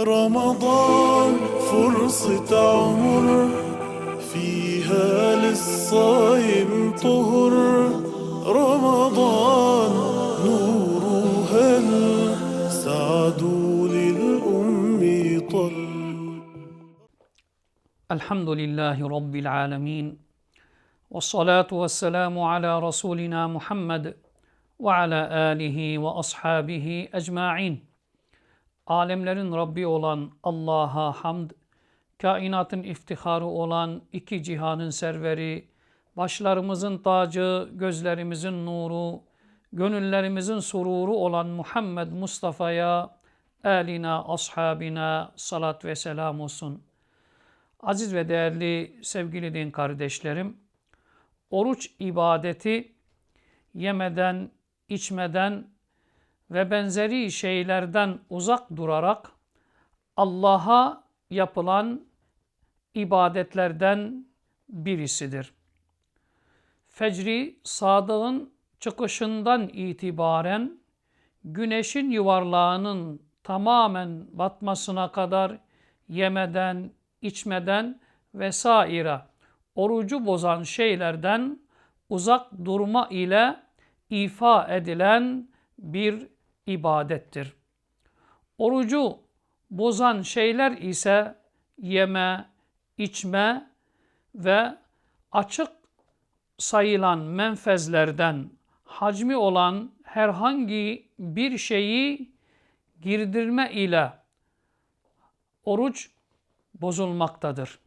رمضان فرصة عمر فيها للصايم طهر. رمضان نور هل سعد للأم طل. الحمد لله رب العالمين والصلاة والسلام على رسولنا محمد وعلى آله وأصحابه أجمعين. Alemlerin Rabbi olan Allah'a hamd, kainatın iftiharı olan iki cihanın serveri, başlarımızın tacı, gözlerimizin nuru, gönüllerimizin sururu olan Muhammed Mustafa'ya, eline, ashabina salat ve selam olsun. Aziz ve değerli sevgili din kardeşlerim, oruç ibadeti yemeden, içmeden ve benzeri şeylerden uzak durarak Allah'a yapılan ibadetlerden birisidir. Fecri sadığın çıkışından itibaren güneşin yuvarlağının tamamen batmasına kadar yemeden, içmeden vesaire orucu bozan şeylerden uzak durma ile ifa edilen bir ibadettir. Orucu bozan şeyler ise yeme, içme ve açık sayılan menfezlerden hacmi olan herhangi bir şeyi girdirme ile oruç bozulmaktadır.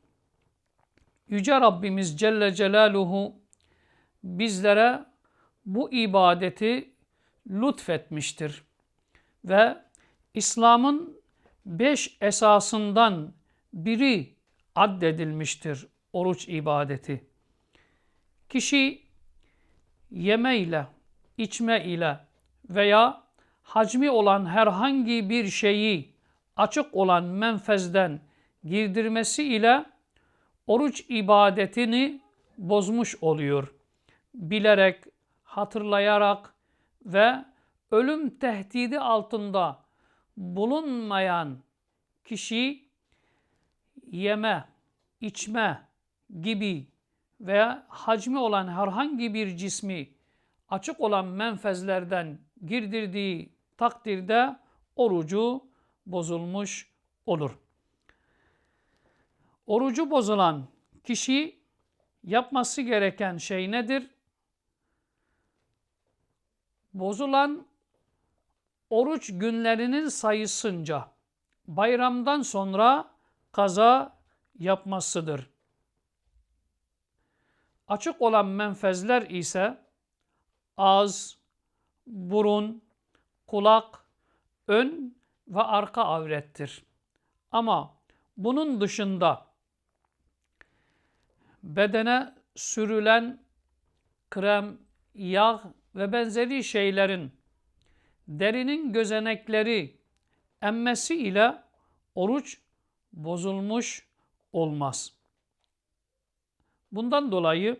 Yüce Rabbimiz Celle Celaluhu bizlere bu ibadeti lütfetmiştir. Ve İslam'ın beş esasından biri addedilmiştir oruç ibadeti. Kişi yeme ile, içme ile veya hacmi olan herhangi bir şeyi açık olan menfezden girdirmesi ile oruç ibadetini bozmuş oluyor. Bilerek, hatırlayarak ve ölüm tehdidi altında bulunmayan kişi yeme, içme gibi veya hacmi olan herhangi bir cismi açık olan menfezlerden girdirdiği takdirde orucu bozulmuş olur. Orucu bozulan kişi yapması gereken şey nedir? Bozulan oruç günlerinin sayısınca bayramdan sonra kaza yapmasıdır. Açık olan menfezler ise ağız, burun, kulak, ön ve arka avrettir. Ama bunun dışında bedene sürülen krem, yağ ve benzeri şeylerin derinin gözenekleri emmesi ile oruç bozulmuş olmaz. Bundan dolayı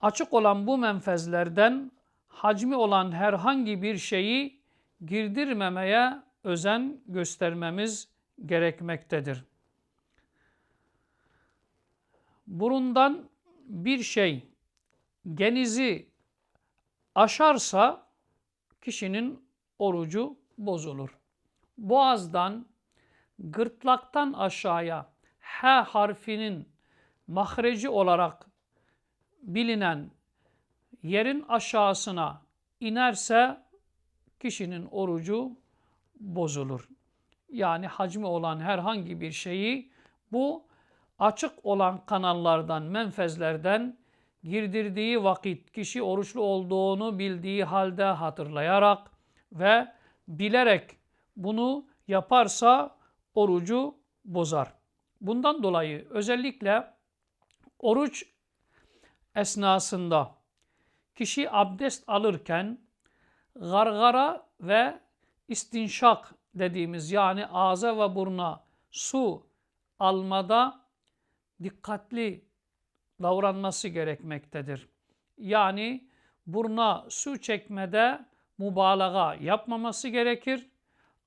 açık olan bu menfezlerden hacmi olan herhangi bir şeyi girdirmemeye özen göstermemiz gerekmektedir. Burundan bir şey genizi aşarsa kişinin orucu bozulur. Boğazdan, gırtlaktan aşağıya H harfinin mahreci olarak bilinen yerin aşağısına inerse kişinin orucu bozulur. Yani hacmi olan herhangi bir şeyi bu açık olan kanallardan, menfezlerden girdirdiği vakit kişi oruçlu olduğunu bildiği halde hatırlayarak ve bilerek bunu yaparsa orucu bozar. Bundan dolayı özellikle oruç esnasında kişi abdest alırken gargara ve istinşak dediğimiz yani ağza ve buruna su almada dikkatli davranması gerekmektedir. Yani buruna su çekmede mübalağa yapmaması gerekir.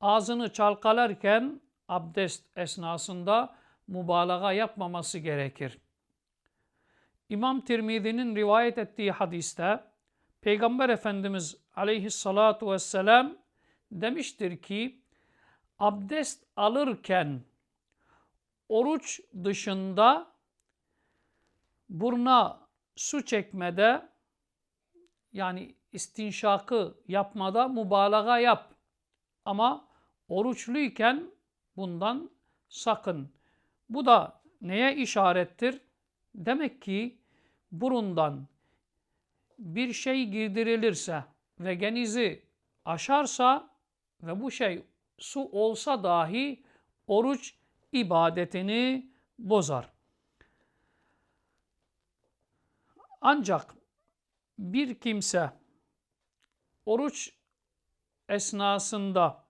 Ağzını çalkalarken abdest esnasında mübalağa yapmaması gerekir. İmam Tirmizi'nin rivayet ettiği hadiste Peygamber Efendimiz aleyhissalatu vesselam demiştir ki abdest alırken oruç dışında burna su çekmede yani istinşakı yapmada mübalağa yap. Ama oruçluyken bundan sakın. Bu da neye işarettir? Demek ki burundan bir şey girdirilirse ve genizi aşarsa ve bu şey su olsa dahi oruç ibadetini bozar. Ancak bir kimse oruç esnasında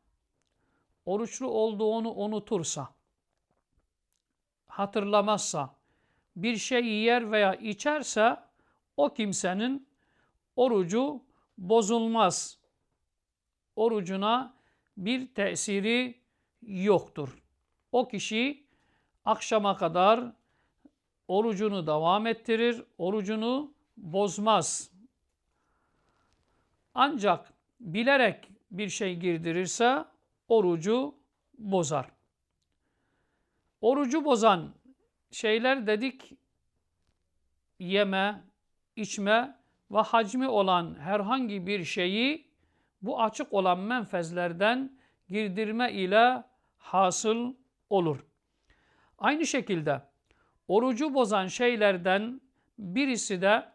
oruçlu olduğunu unutursa, hatırlamazsa, bir şey yer veya içerse o kimsenin orucu bozulmaz. Orucuna bir tesiri yoktur. O kişi akşama kadar orucunu devam ettirir, orucunu bozmaz. Ancak bilerek bir şey girdirirse orucu bozar. Orucu bozan şeyler dedik yeme, içme ve hacmi olan herhangi bir şeyi bu açık olan menfezlerden girdirme ile hasıl olur. Aynı şekilde orucu bozan şeylerden birisi de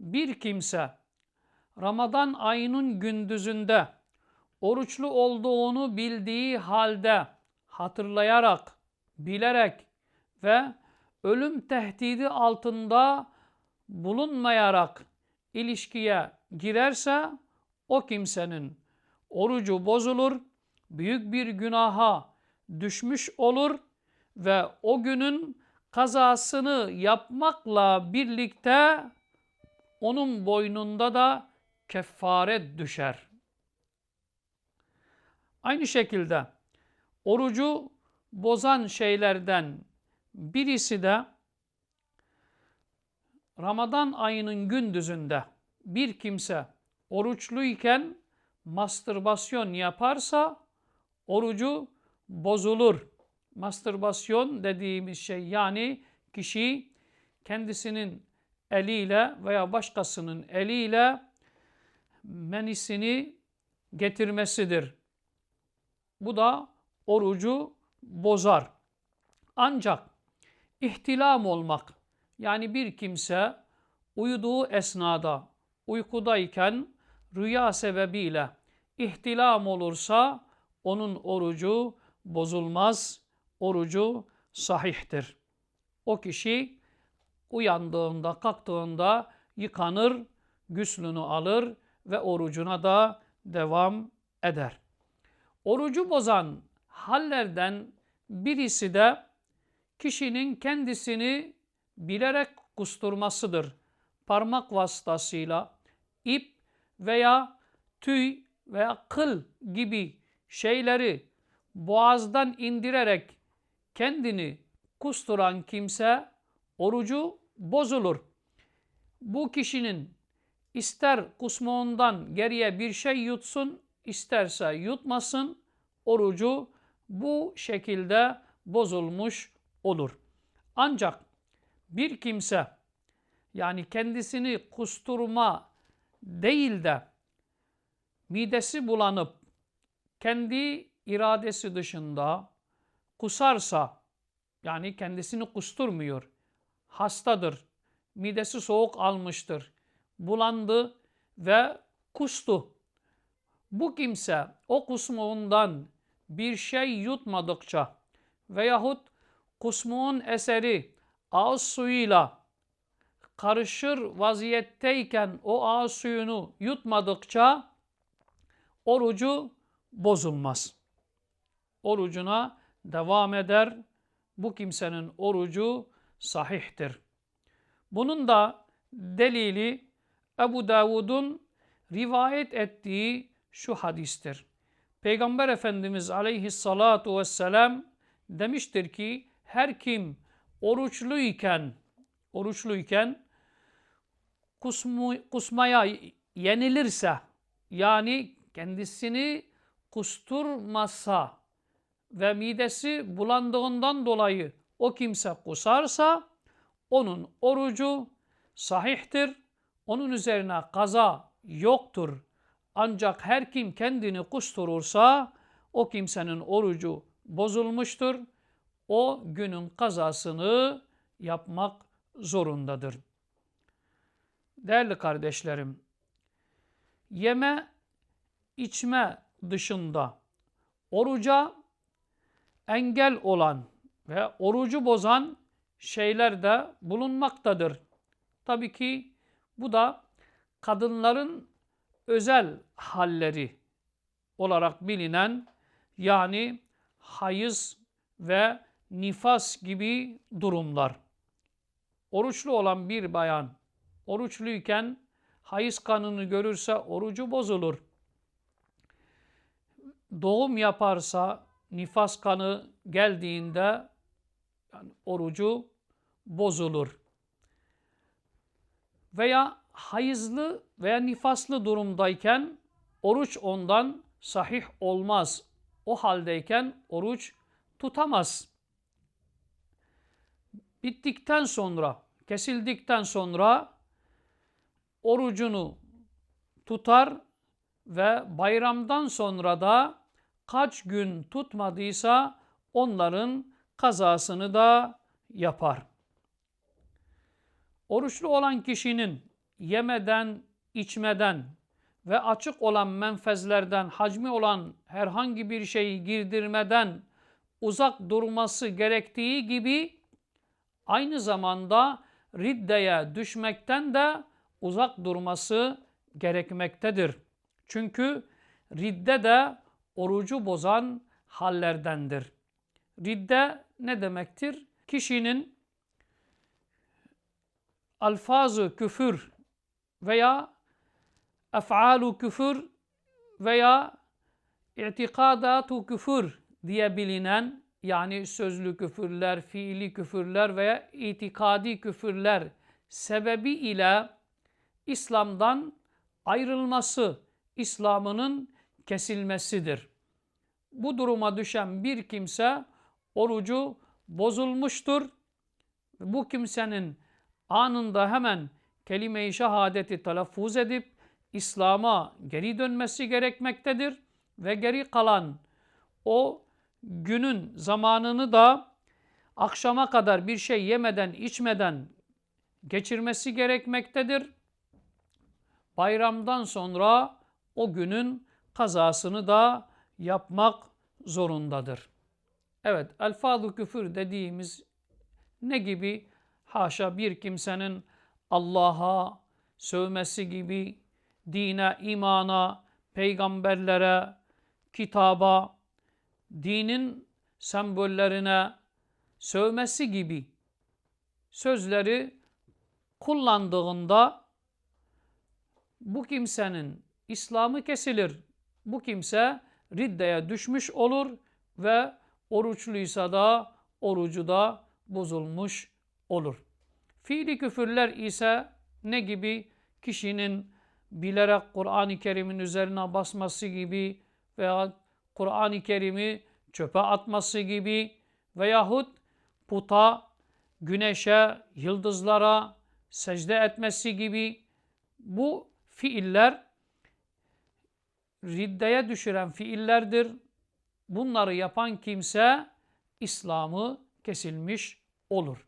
bir kimse Ramazan ayının gündüzünde oruçlu olduğunu bildiği halde hatırlayarak, bilerek ve ölüm tehdidi altında bulunmayarak ilişkiye girerse o kimsenin orucu bozulur, büyük bir günaha düşmüş olur ve o günün kazasını yapmakla birlikte onun boynunda da kefaret düşer. Aynı şekilde orucu bozan şeylerden birisi de Ramazan ayının gündüzünde bir kimse oruçluyken mastürbasyon yaparsa orucu bozulur. Mastürbasyon dediğimiz şey yani kişi kendisinin eliyle veya başkasının eliyle menisini getirmesidir. Bu da orucu bozar. Ancak ihtilam olmak yani bir kimse uyuduğu esnada uykudayken rüya sebebiyle ihtilam olursa onun orucu bozulmaz, orucu sahihtir. O kişi uyandığında, kalktığında yıkanır, güslünü alır ve orucuna da devam eder. Orucu bozan hallerden birisi de kişinin kendisini bilerek kusturmasıdır. Parmak vasıtasıyla ip veya tüy veya kıl gibi şeyleri boğazdan indirerek kendini kusturan kimse orucu bozulur. Bu kişinin ister kusmuğundan geriye bir şey yutsun, isterse yutmasın, orucu bu şekilde bozulmuş olur. Ancak bir kimse yani kendisini kusturma değil de midesi bulanıp kendi iradesi dışında kusarsa yani kendisini kusturmuyor, hastadır, midesi soğuk almıştır, bulandı ve kustu. Bu kimse o kusmuğundan bir şey yutmadıkça veyahut kusmuğun eseri ağız suyuyla karışır vaziyetteyken o ağız suyunu yutmadıkça orucu bozulmaz. Orucuna devam eder. Bu kimsenin orucu sahihtir. Bunun da delili Ebu Davud'un rivayet ettiği şu hadistir. Peygamber Efendimiz aleyhissalatu vesselam demiştir ki her kim oruçluyken oruçluyken kusmu, kusmaya yenilirse yani kendisini kusturmasa ve midesi bulandığından dolayı o kimse kusarsa onun orucu sahihtir. Onun üzerine kaza yoktur. Ancak her kim kendini kusturursa o kimsenin orucu bozulmuştur. O günün kazasını yapmak zorundadır. Değerli kardeşlerim, yeme içme dışında oruca engel olan ve orucu bozan şeyler de bulunmaktadır. Tabii ki bu da kadınların özel halleri olarak bilinen yani hayız ve nifas gibi durumlar. Oruçlu olan bir bayan oruçluyken hayız kanını görürse orucu bozulur. Doğum yaparsa nifas kanı geldiğinde yani orucu bozulur. Veya hayızlı veya nifaslı durumdayken oruç ondan sahih olmaz. O haldeyken oruç tutamaz. Bittikten sonra, kesildikten sonra orucunu tutar ve bayramdan sonra da kaç gün tutmadıysa onların kazasını da yapar. Oruçlu olan kişinin yemeden, içmeden ve açık olan menfezlerden, hacmi olan herhangi bir şeyi girdirmeden uzak durması gerektiği gibi aynı zamanda riddeye düşmekten de uzak durması gerekmektedir. Çünkü ridde de orucu bozan hallerdendir. Ridde ne demektir? Kişinin alfazı küfür veya ef'alu küfür veya itikadatu küfür diye bilinen yani sözlü küfürler, fiili küfürler veya itikadi küfürler sebebi ile İslam'dan ayrılması, İslam'ının kesilmesidir. Bu duruma düşen bir kimse orucu bozulmuştur. Bu kimsenin anında hemen kelime-i şehadeti telaffuz edip İslam'a geri dönmesi gerekmektedir ve geri kalan o günün zamanını da akşama kadar bir şey yemeden içmeden geçirmesi gerekmektedir. Bayramdan sonra o günün kazasını da yapmak zorundadır. Evet, elfaz küfür dediğimiz ne gibi? Haşa bir kimsenin Allah'a sövmesi gibi, dine, imana, peygamberlere, kitaba, dinin sembollerine sövmesi gibi sözleri kullandığında bu kimsenin İslam'ı kesilir. Bu kimse riddeye düşmüş olur ve oruçluysa da orucu da bozulmuş olur. Fiili küfürler ise ne gibi? Kişinin bilerek Kur'an-ı Kerim'in üzerine basması gibi veya Kur'an-ı Kerim'i çöpe atması gibi veyahut puta, güneşe, yıldızlara secde etmesi gibi bu fiiller riddeye düşüren fiillerdir. Bunları yapan kimse İslam'ı kesilmiş olur.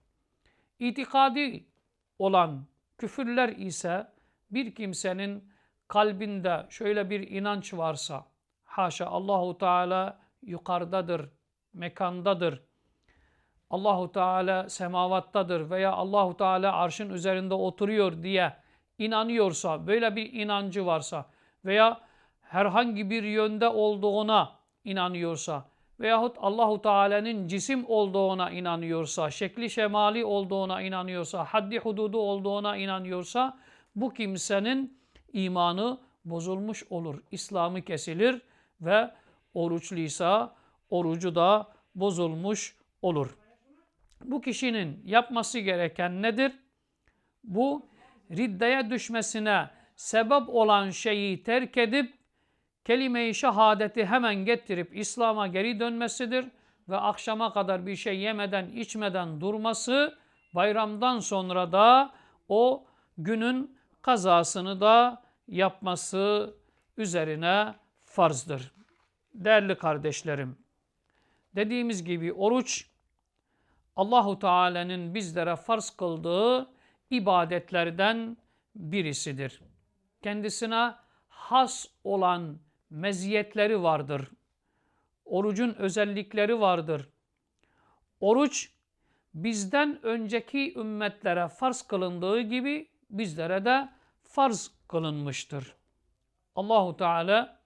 İtikadi olan küfürler ise bir kimsenin kalbinde şöyle bir inanç varsa haşa Allahu Teala yukarıdadır, mekandadır. Allahu Teala semavattadır veya Allahu Teala arşın üzerinde oturuyor diye inanıyorsa, böyle bir inancı varsa veya herhangi bir yönde olduğuna inanıyorsa veyahut Allahu Teala'nın cisim olduğuna inanıyorsa, şekli şemali olduğuna inanıyorsa, haddi hududu olduğuna inanıyorsa bu kimsenin imanı bozulmuş olur. İslam'ı kesilir ve oruçluysa orucu da bozulmuş olur. Bu kişinin yapması gereken nedir? Bu riddeye düşmesine sebep olan şeyi terk edip kelime-i şehadeti hemen getirip İslam'a geri dönmesidir ve akşama kadar bir şey yemeden içmeden durması bayramdan sonra da o günün kazasını da yapması üzerine farzdır. Değerli kardeşlerim, dediğimiz gibi oruç Allahu Teala'nın bizlere farz kıldığı ibadetlerden birisidir. Kendisine has olan meziyetleri vardır. Orucun özellikleri vardır. Oruç bizden önceki ümmetlere farz kılındığı gibi bizlere de farz kılınmıştır. Allahu Teala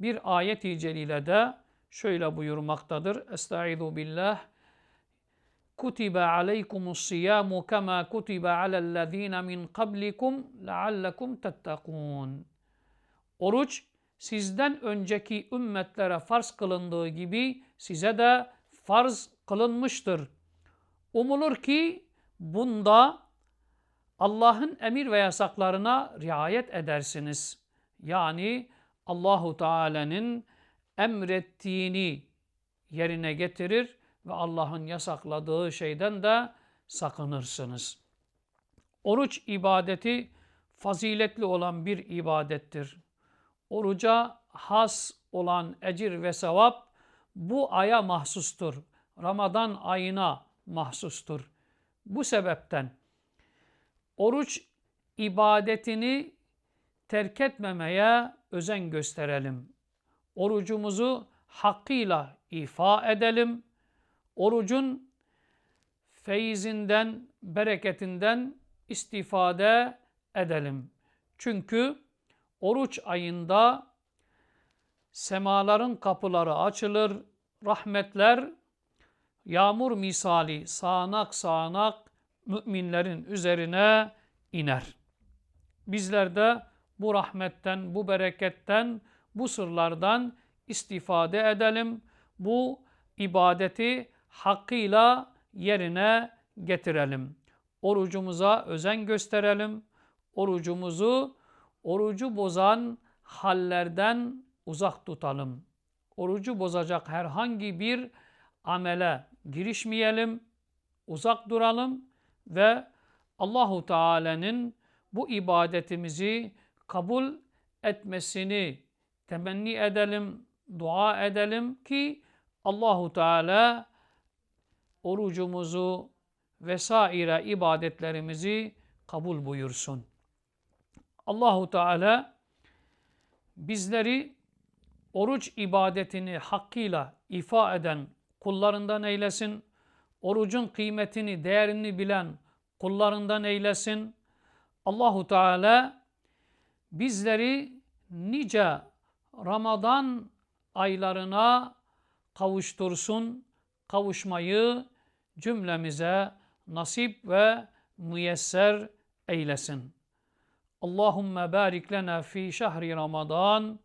bir ayet-i celilede şöyle buyurmaktadır. Estaizu billah. Kutibe aleykumus siyamu kema kutibe alellezine min kablikum leallekum tettekûn. Oruç sizden önceki ümmetlere farz kılındığı gibi size de farz kılınmıştır. Umulur ki bunda Allah'ın emir ve yasaklarına riayet edersiniz. Yani Allahu Teala'nın emrettiğini yerine getirir ve Allah'ın yasakladığı şeyden de sakınırsınız. Oruç ibadeti faziletli olan bir ibadettir. Oruca has olan ecir ve sevap bu aya mahsustur. Ramazan ayına mahsustur. Bu sebepten oruç ibadetini terk etmemeye özen gösterelim. Orucumuzu hakkıyla ifa edelim. Orucun feyizinden, bereketinden istifade edelim. Çünkü oruç ayında semaların kapıları açılır, rahmetler yağmur misali sağanak sağanak müminlerin üzerine iner. Bizler de bu rahmetten, bu bereketten, bu sırlardan istifade edelim. Bu ibadeti hakkıyla yerine getirelim. Orucumuza özen gösterelim. Orucumuzu orucu bozan hallerden uzak tutalım. Orucu bozacak herhangi bir amele girişmeyelim, uzak duralım ve Allahu Teala'nın bu ibadetimizi kabul etmesini temenni edelim, dua edelim ki Allahu Teala orucumuzu vesaire ibadetlerimizi kabul buyursun. Allahu Teala bizleri oruç ibadetini hakkıyla ifa eden kullarından eylesin. Orucun kıymetini, değerini bilen kullarından eylesin. Allahu Teala bizleri nice Ramazan aylarına kavuştursun. Kavuşmayı cümlemize nasip ve müyesser eylesin. Allahümme barik lena fi şehri Ramazan.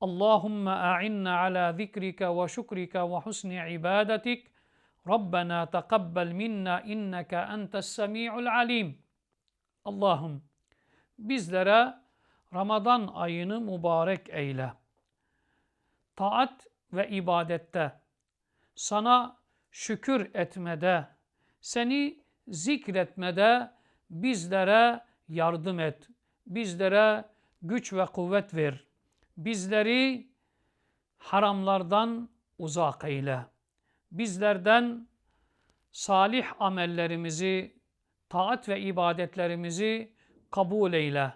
Allahümme a'inna ala zikrike ve şükrike ve husni ibadetik. Rabbena tekabbel minna inneke entes semi'ul alim. Allah'ım bizlere Ramazan ayını mübarek eyle. Taat ve ibadette, sana şükür etmede, seni zikretmede bizlere yardım et. Bizlere güç ve kuvvet ver. Bizleri haramlardan uzak eyle. Bizlerden salih amellerimizi, taat ve ibadetlerimizi kabul eyle.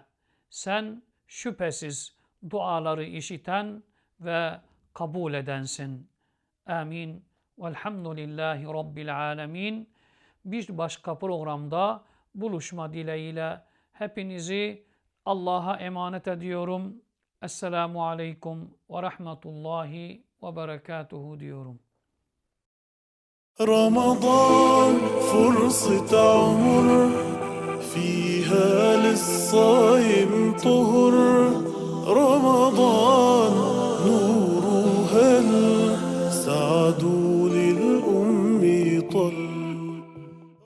Sen şüphesiz duaları işiten ve kabul edensin. Amin. Velhamdülillahi Rabbil alemin. Bir başka programda buluşma dileğiyle hepinizi Allah'a emanet ediyorum. Esselamu Aleyküm ve Rahmetullahi ve Berekatuhu diyorum. رمضان فرصة عمر فيها للصايم طهر رمضان نور هل سعد